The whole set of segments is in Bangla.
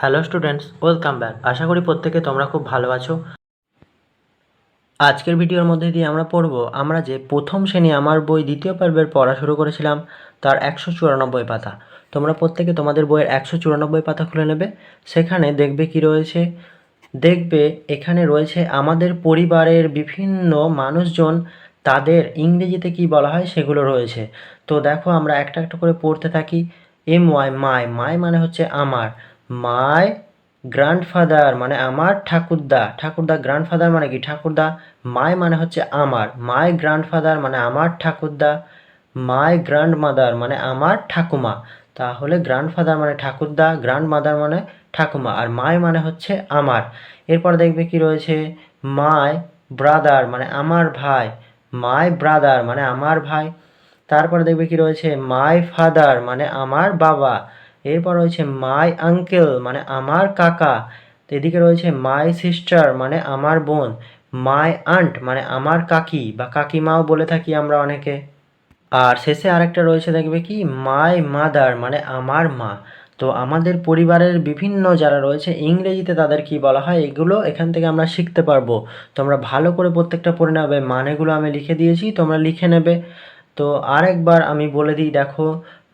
Hello students, welcome back. আশা করি প্রত্যেকে তোমরা খুব ভালো আছো। আজকের ভিডিওর মধ্যে দিয়ে আমরা পড়ব, আমরা যে প্রথম শ্রেণি আমার বই দ্বিতীয় পর্বের পড়া শুরু করেছিলাম, তার একশো চুরানব্বই পাতা। তোমরা প্রত্যেকে তোমাদের বইয়ের একশো চুরানব্বই পাতা খুলে নেবে, সেখানে দেখবে কি রয়েছে, দেখবে এখানে রয়েছে আমাদের পরিবারের বিভিন্ন মানুষজন তাদের ইংরেজিতে কি বলা হয় সেগুলো রয়েছে। তো দেখো আমরা একটা একটা করে পড়তে থাকি, এম ওয়াই মাই মাই মানে হচ্ছে আমার। মাই গ্র্যান্ডফাদার মানে আমার ঠাকুরদা। ঠাকুরদা গ্র্যান্ডফাদার মানে কি? ঠাকুরদা, মাই মানে হচ্ছে আমার। মাই গ্র্যান্ডফাদার মানে আমার ঠাকুরদা। মাই গ্র্যান্ডমাদার মানে আমার ঠাকুমা। তাহলে গ্র্যান্ডফাদার মানে ঠাকুরদা, গ্র্যান্ডমাদার মানে ঠাকুমা। আর মাই মানে হচ্ছে আমার। এরপর দেখবে কি রয়েছে? মাই ব্রাদার মানে আমার ভাই। মাই ব্রাদার মানে আমার ভাই। তারপরে দেখবে কি রয়েছে? মাই ফাদার মানে আমার বাবা। এরপর রয়েছে মাই আঙ্কেল মানে আমার কাকা। তো এদিকে রয়েছে মাই সিস্টার মানে আমার বোন। মাই আন্ট মানে আমার কাকি বা কাকিমাও বলে থাকি আমরা অনেকে। আর শেষে আরেকটা রয়েছে, দেখবে কি? মাই মাদার মানে আমার মা। তো আমাদের পরিবারের বিভিন্ন যারা রয়েছে, ইংরেজিতে তাদের কি বলা হয়? এগুলো এখান থেকে আমরা শিখতে পারব। তোমরা ভালো করে প্রত্যেকটা পড়ে নেবে। মানেগুলো আমি লিখে দিয়েছি, তোমরা লিখে নেবে। তো আরেকবার আমি বলে দিই, দেখো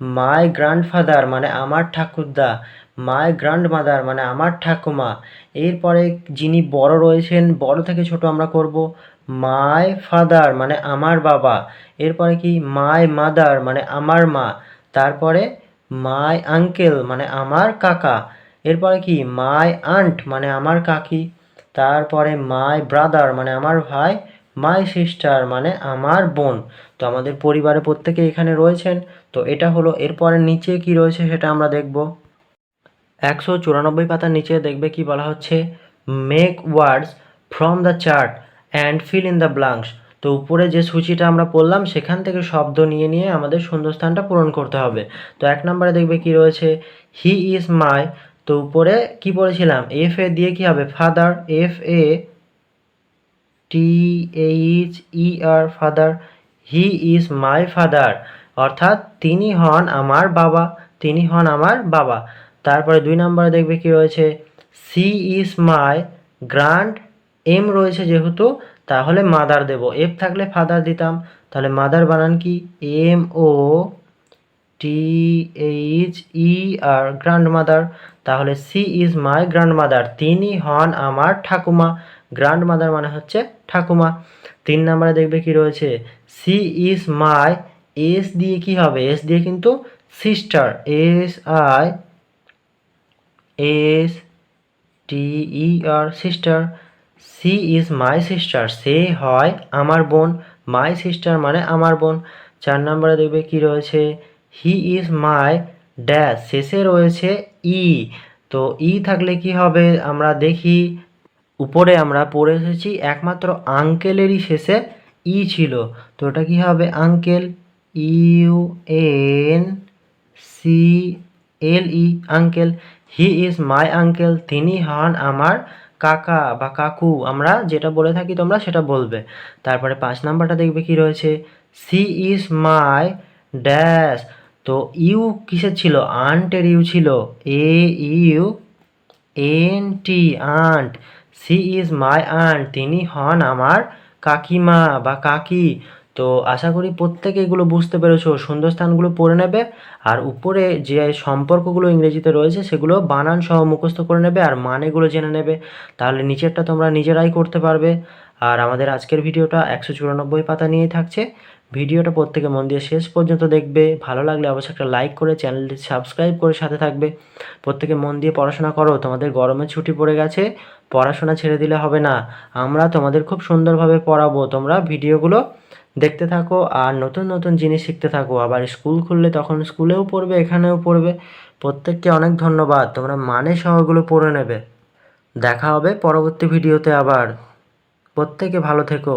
মাই গ্র্যান্ডফাদার মানে আমার ঠাকুরদা। মাই গ্র্যান্ডমাদার মানে আমার ঠাকুমা। এরপরে যিনি বড় রয়েছেন, বড় থেকে ছোট আমরা করব। মাই ফাদার মানে আমার বাবা। এরপরে কি? মাই মাদার মানে আমার মা। তারপরে মাই আঙ্কেল মানে আমার কাকা। এরপরে কি? মাই আন্ট মানে আমার কাকি। তারপরে মাই ব্রাদার মানে আমার ভাই। মাই সিস্টার মানে আমার বোন। তো আমাদের পরিবারে প্রত্যেকে এখানে রয়েছেন। তো এটা হলো এরপরে নিচে কি রয়েছে সেটা আমরা দেখব। একশো চুরানব্বই পাতার নিচে দেখবে কি বলা হচ্ছে make words from the chart and fill in the blanks তো উপরে যে সূচিটা আমরা পড়লাম, সেখান থেকে শব্দ নিয়ে নিয়ে আমাদের শূন্যস্থানটা পূরণ করতে হবে। তো এক নম্বরে দেখবে কি রয়েছে হি ইজ মাই তো উপরে কি পড়েছিলাম এফ এ দিয়ে কি হবে father F A T H E R father he is my father অর্থাৎ তিনি হন আমার বাবা। তিনি হন আমার বাবা। তারপরে দুই নম্বরে দেখবে কি রয়েছে? She is my grand M রয়েছে যেহেতু, তাহলে মাদার দেব। এফ থাকলে ফাদার দিতাম। তাহলে মাদার বানান কি? M O T H E R grand mother তাহলে she is my grand mother তিনি হন আমার ঠাকুমা। গ্র্যান্ড মাদার মানে হচ্ছে ঠাকুমা। তিন নম্বরে দেখবে কি রয়েছে? সি ইজ মাই এস দিয়ে কি হবে? এস দিয়ে কিন্তু sister S I S T E R sister she is my sister সে হয় আমার বোন। মাই সিস্টার মানে আমার বোন। চার নম্বরে দেখবে কি রয়েছে? হি ইজ মাই ড্যাশ শেষে রয়েছে ই তো ই থাকলে কি হবে? আমরা দেখি উপরে আমরা পড়ে এসেছি, একমাত্র আঙ্কেলেরই শেষে ই ছিল। তো ওটা কী হবে? Uncle, U N C L E, uncle, he is my uncle, তিনি হন আমার কাকা বা কাকু। আমরা যেটা বলে থাকি তোমরা সেটা বলবে। তারপরে পাঁচ নাম্বারটা দেখবে কি রয়েছে? She is my dash. তো ইউ কিসের ছিল? আন্টের ইউ ছিল। A U N T, aunt. She is my aunt তিনি হন আমার কাকিমা বা কাকি। তো আশা করি প্রত্যেকে এগুলো বুঝতে পেরেছ। সুন্দর স্থানগুলো পড়ে নেবে আর উপরে যে সম্পর্কগুলো ইংরেজিতে রয়েছে সেগুলো বানান সহ মুখস্থ করে নেবে আর মানেগুলো জেনে নেবে। তাহলে নিচেরটা তোমরা নিজেরাই করতে পারবে। আর আমাদের আজকের ভিডিওটা একশো চুরানব্বই পাতা নিয়েই থাকছে। ভিডিওটা প্রত্যেকে মন দিয়ে শেষ পর্যন্ত দেখবে। ভালো লাগলে অবশ্যই একটা লাইক করে চ্যানেলটি সাবস্ক্রাইব করে সাথে থাকবে। প্রত্যেকে মন দিয়ে পড়াশোনা করো, তোমাদের গরমের ছুটি পড়ে গেছে, পড়াশোনা ছেড়ে দিলে হবে না। আমরা তোমাদের খুব সুন্দরভাবে পড়াবো, তোমরা ভিডিওগুলো দেখতে থাকো আর নতুন নতুন জিনিস শিখতে থাকো। আবার স্কুল খুললে তখন স্কুলেও পড়বে, এখানেও পড়বে। প্রত্যেককে অনেক ধন্যবাদ, তোমরা মানে সহগুলো পড়ে নেবে। দেখা হবে পরবর্তী ভিডিওতে আবার। প্রত্যেকে ভালো থেকো।